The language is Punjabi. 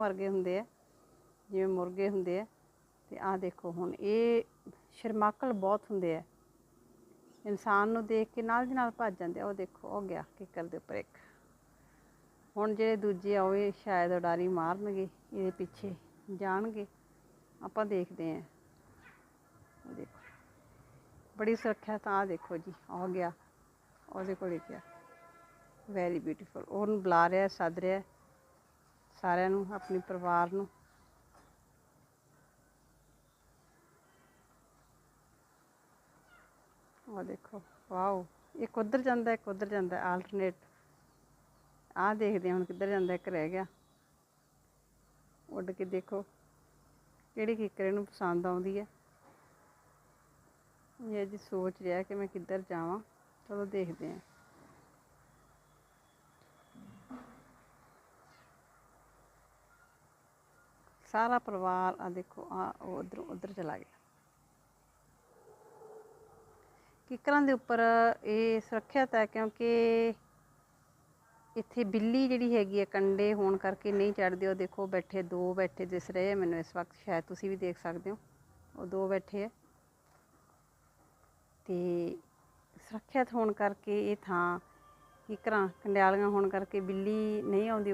ਵਰਗੇ ਹੁੰਦੇ ਆ, ਜਿਵੇਂ ਮੁਰਗੇ ਹੁੰਦੇ ਆ, ਤੇ ਆਹ ਦੇਖੋ ਹੁਣ ਇਹ ਸ਼ਰਮਾਕਲ ਬਹੁਤ ਹੁੰਦੇ ਆ। ਇਨਸਾਨ ਨੂੰ ਦੇਖ ਕੇ ਨਾਲ ਦੀ ਨਾਲ ਭੱਜ ਜਾਂਦੇ ਆ, ਉਹ ਦੇਖੋ, ਉਹ ਗਿਆ ਕਿੱਕਰ ਦੇ ਉੱਪਰ ਇੱਕ। ਹੁਣ ਜਿਹੜੇ ਦੂਜੇ ਆ, ਉਹ ਇਹ ਸ਼ਾਇਦ ਉਡਾਰੀ ਮਾਰਨਗੇ, ਇਹਦੇ ਪਿੱਛੇ ਜਾਣਗੇ। ਆਪਾਂ ਦੇਖਦੇ ਆਂ। ਦੇਖੋ। ਬੜੀ ਸੁਰੱਖਿਆ ਤਾਂ ਆ ਦੇਖੋ ਜੀ ਆ ਗਿਆ, ਉਹਦੇ ਕੋਲ ਗਿਆ। ਵੈਰੀ ਬਿਊਟੀਫੁਲ ਉਹਨੂੰ ਬੁਲਾ ਰਿਹਾ, ਸੱਦ ਰਿਹਾ। ਸਾਰਿਆਂ ਨੂੰ, ਆਪਣੇ ਪਰਿਵਾਰ ਨੂੰ। ਉਹ ਦੇਖੋ, ਵਾਓ ਇੱਕ ਉੱਧਰ ਜਾਂਦਾ ਇੱਕ ਉੱਧਰ ਜਾਂਦਾ ਆਲਟਰਨੇਟ ਆਹ ਦੇਖਦੇ ਹਾਂ ਹੁਣ ਕਿੱਧਰ ਜਾਂਦਾ, ਇੱਕ ਰਹਿ ਗਿਆ। ਉੱਡ ਕੇ ਦੇਖੋ, ਕਿਹੜੀ ਕਿੱਕਰ ਨੂੰ ਪਸੰਦ ਆਉਂਦੀ ਹੈ। ਇਹ ਜੀ ਸੋਚ ਰਿਹਾ ਕਿ ਮੈਂ ਕਿੱਧਰ ਜਾਵਾਂ, ਚਲੋ ਦੇਖਦੇ ਹਾਂ। ਸਾਰਾ ਪਰਿਵਾਰ ਆ ਦੇਖੋ, ਆ ਉਹ ਉਧਰ ਉਧਰ ਚਲਾ ਗਿਆ। ਕਿੱਕਰਾਂ ਦੇ ਉੱਪਰ ਇਹ ਸੁਰੱਖਿਅਤ ਹੈ ਕਿਉਂਕਿ ਇੱਥੇ ਬਿੱਲੀ ਜਿਹੜੀ ਹੈਗੀ ਹੈ ਕੰਡੇ ਹੋਣ ਕਰਕੇ ਨਹੀਂ ਚੜਦੇ ਉਹ ਦੇਖੋ ਬੈਠੇ, ਦੋ ਬੈਠੇ ਦਿਸ ਰਹੇ ਆ। ਮੈਨੂੰ ਇਸ ਵਕਤ ਸ਼ਾਇਦ ਤੁਸੀਂ ਵੀ ਦੇਖ ਸਕਦੇ ਹੋ, ਉਹ ਦੋ ਬੈਠੇ ਹੈ ਤੇ ਸੁਰੱਖਿਅਤ ਹੋਣ ਕਰਕੇ ਇਹ ਥਾਂ, ਕਿੱਕਰਾਂ, ਕੰਡਿਆਲੀਆਂ ਹੋਣ ਕਰਕੇ ਬਿੱਲੀ ਨਹੀਂ ਆਉਂਦੀ